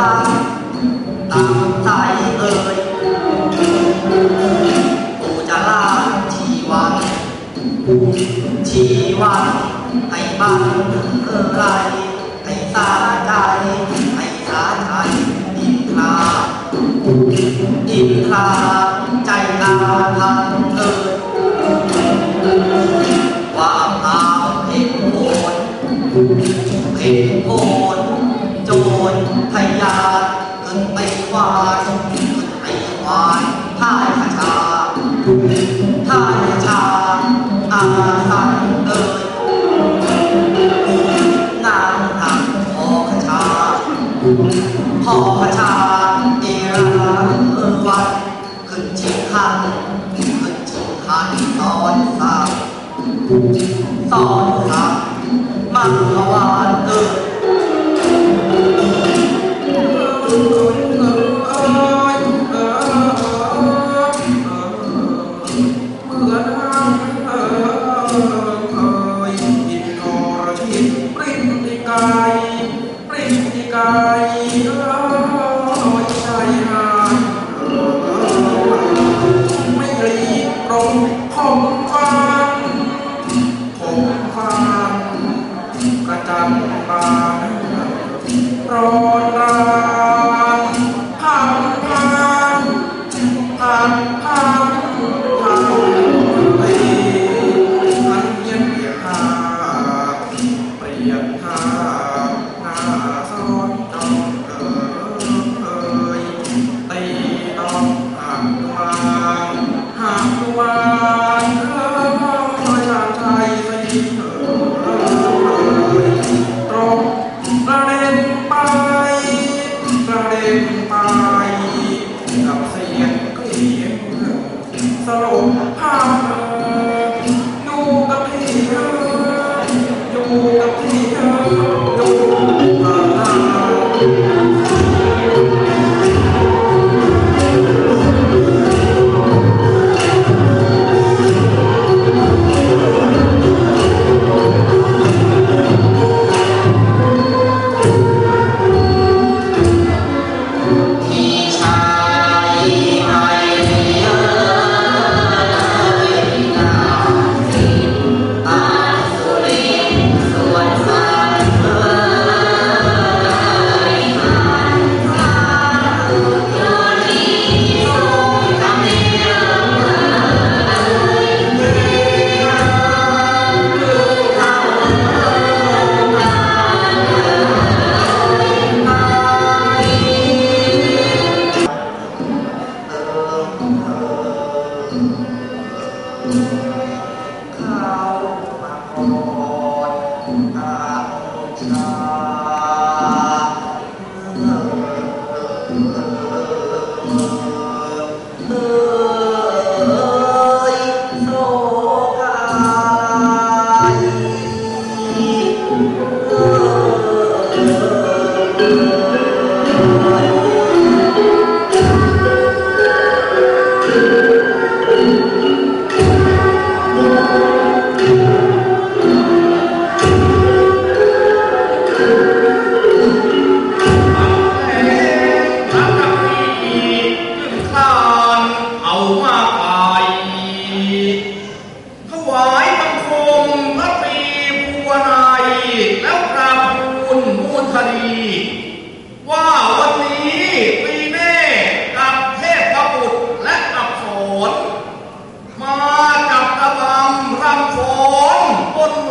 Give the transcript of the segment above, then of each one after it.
ลาตาใจเอ่ยกูจะลาชีวันชีวันไอ้บ้านเอ่ยไอ้สาใจไอ้สาใจอินทราอินทาใจตาทันายปริติกาย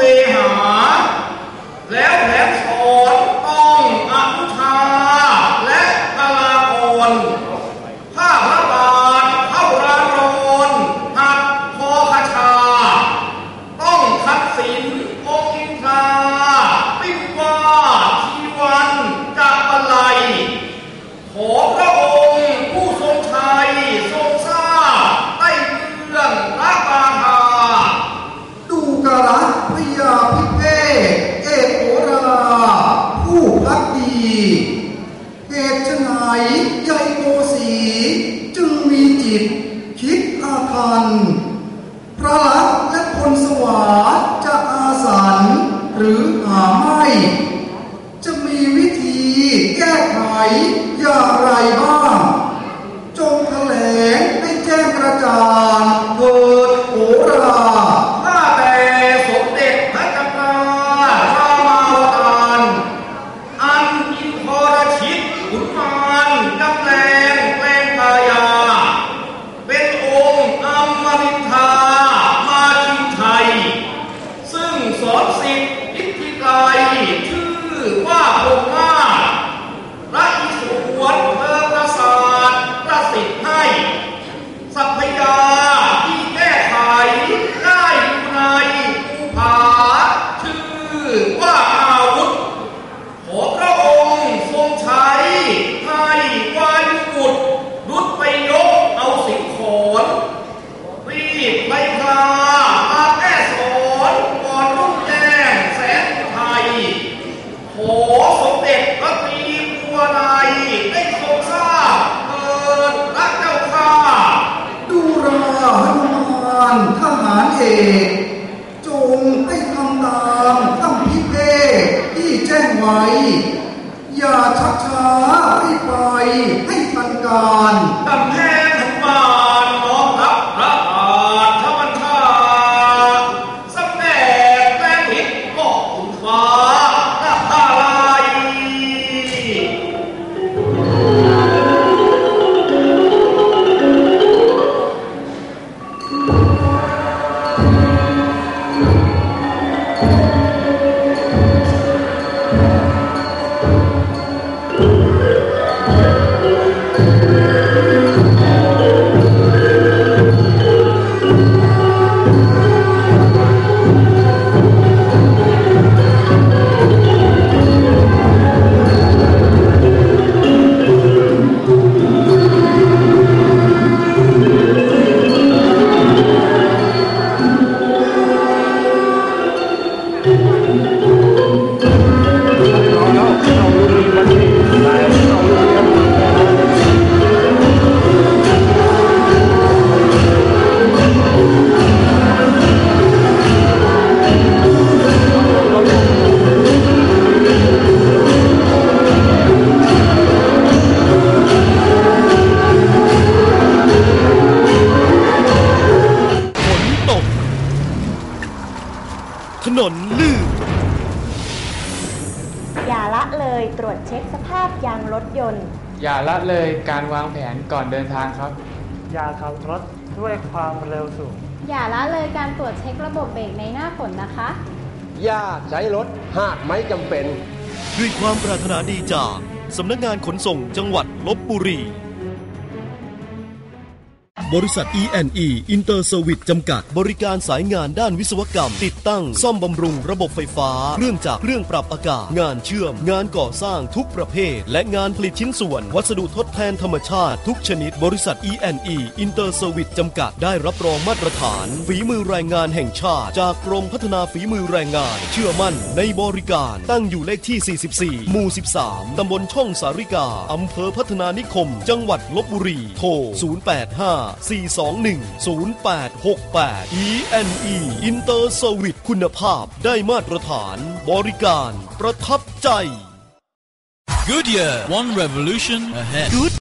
they have อย่าชักช้าให้ไปให้ทันการกำแพ ถนนลื่น อย่าละเลยตรวจเช็คสภาพยางรถยนต์ อย่าละเลยการวางแผนก่อนเดินทางครับ อย่าขับรถด้วยความเร็วสูง อย่าละเลยการตรวจเช็คระบบเบรกในหน้าฝนนะคะ อย่าใช้รถหากไม่จำเป็น ด้วยความปรารถนาดีจากสำนักงานขนส่งจังหวัดลบบุรี บริษัท E&E Inter Service จำกัด บริการสายงานด้านวิศวกรรม ติดตั้งซ่อมบำรุงระบบไฟฟ้า เครื่องจักรเครื่องปรับอากาศ งานเชื่อม งานก่อสร้างทุกประเภท และงานผลิตชิ้นส่วน วัสดุทดแทนธรรมชาติ ทุกชนิด บริษัท E&E Inter Service จำกัดได้รับรองมาตรฐาน ฝีมือแรงงานแห่งชาติ จากกรมพัฒนาฝีมือแรงงาน เชื่อมั่นในบริการตั้งอยู่เลขที่ 44 หมู่ 13 ตำบลช่องสาริกาอำเภอพัฒนานิคม จังหวัดลบบุรี โทร 085 421 0868 E&E Inter Service คุณภาพได้มาตรฐาน บริการ ประทับใจ Goodyear, one revolution ahead. Good